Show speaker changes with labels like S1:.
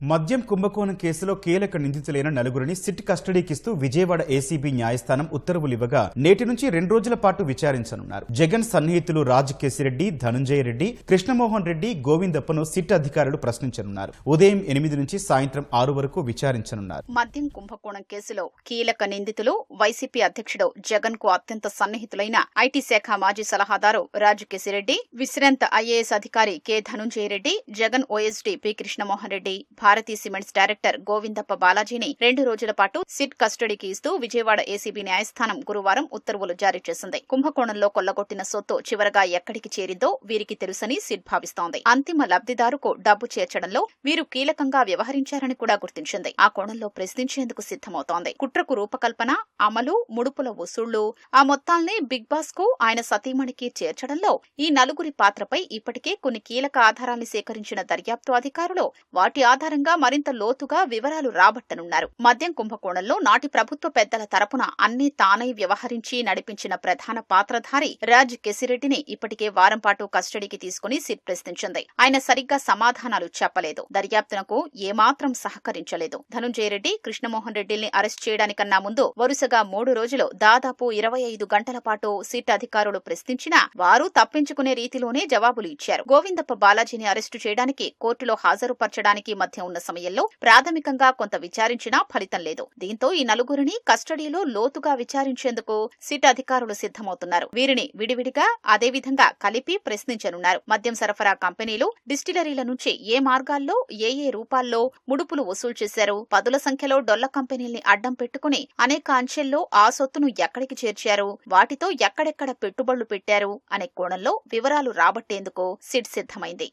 S1: మద్యం కుంభకోణం కేసులో కీలక నిందితులైన నలుగురిని సిట్ కస్టడీకిస్తూ విజయవాడ ఏసీబీ న్యాయస్థానం ఉత్తర్వులివ్వగా నేటి నుంచి రెండు రోజుల పాటు విచారించనున్నారు. జగన్ సన్నిహితులు రాజ్ కేసిరెడ్డి ధనుంజయ రెడ్డి కృష్ణమోహన్ రెడ్డి గోవిందప్పను సిట్ అధికారులు ప్రశ్నించనున్నారు. ఉదయం ఎనిమిది నుంచి సాయంత్రం ఆరు వరకు విచారించనున్నారు.
S2: మద్యం కుంభకోణం కేసులో కీలక నిందితులు వైసీపీ అధ్యక్షుడు జగన్కు అత్యంత సన్నిహితులైన ఐటీ శాఖ మాజీ సలహాదారు రాజకేశిరెడ్డి విశ్రాంత ఐఏఎస్ అధికారి K Dhanunjaya Reddy Jagan OSD P Krishnamohan Reddy Bharathi cements director Govindappa బాలాజీని రెండు రోజుల పాటు సిట్ కస్టడీకి ఇస్తూ విజయవాడ ఏసీబీ న్యాయస్థానం గురువారం ఉత్తర్వులు జారీ చేసింది. కుంభకోణంలో కొల్లగొట్టిన సొత్తు చివరగా ఎక్కడికి చేరిందో వీరికి తెలుసని సిట్ భావిస్తోంది. అంతిమ లబ్దిదారుకు డబ్బు చేర్చడంలో వీరు కీలకంగా వ్యవహరించారని కూడా గుర్తించింది. ఆ కోణంలో ప్రశ్నించేందుకు సిద్దమవుతోంది కుట్రకు రూపకల్పన అమలు ముడుపుల వసూళ్ళు ఆ మొత్తాల్ని బిగ్ బాస్కు ఆయన సతీమణికి చేర్చడంలో ఈ నలుగురి పాత్రపై ఇప్పటికే కొన్ని కీలక ఆధారాల్ని సేకరించిన దర్యాప్తు అధికారులు వాటి ఆధారంగా మరింత లోతుగా వివరాలు రాబట్టనున్నారు. మద్యం కుంభకోణంలో నాటి ప్రభుత్వ పెద్దల తరపున అన్ని తానై వ్యవహరించి నడిపించిన ప్రధాన పాత్రధారి రాజ్ కెసిరెడ్డిని ఇప్పటికే వారం పాటు కస్టడీకి తీసుకుని సిట్ ప్రశ్నించింది. ఆయన సరిగ్గా సమాధానాలు చెప్పలేదు. దర్యాప్తునకు ఏమాత్రం సహకరించలేదు. ధనుంజయ రెడ్డి కృష్ణమోహన్ రెడ్డిల్ని అరెస్ట్ చేయడానికన్నా ముందు వరుసగా మూడు రోజులు దాదాపు ఇరవై ఐదు గంటల పాటు సిట్ అధికారులు ప్రశ్నించినా వారు తప్పించుకునే రీతిలోనే జవాబులు ఇచ్చారు. గోవిందప్ప బాలాజీని అరెస్టు చేయడానికి కోర్టులో హాజరుపరచడానికి మధ్య ఉన్న సమయంలో ప్రాథమికంగా కొంత విచారించినా ఫలితం లేదు. దీంతో ఈ నలుగురిని కస్టడీలో లోతుగా విచారించేందుకు సిట్ అధికారులు సిద్ధమవుతున్నారు. వీరిని విడివిడిగా అదేవిధంగా కలిపి ప్రశ్నించనున్నారు. మద్యం సరఫరా కంపెనీలు డిస్టిలరీల నుంచి ఏ మార్గాల్లో ఏ ఏ రూపాల్లో ముడుపులు వసూలు చేశారు పదుల సంఖ్యలో డొల్ల కంపెనీల్ని అడ్డం పెట్టుకుని అనేక అంచెల్లో ఆ సొత్తును ఎక్కడికి చేర్చారు వాటితో ఎక్కడెక్కడ పెట్టుబడులు పెట్టారు అనే కోణంలో వివరాలు రాబట్టేందుకు సిట్ సిద్ధమైంది.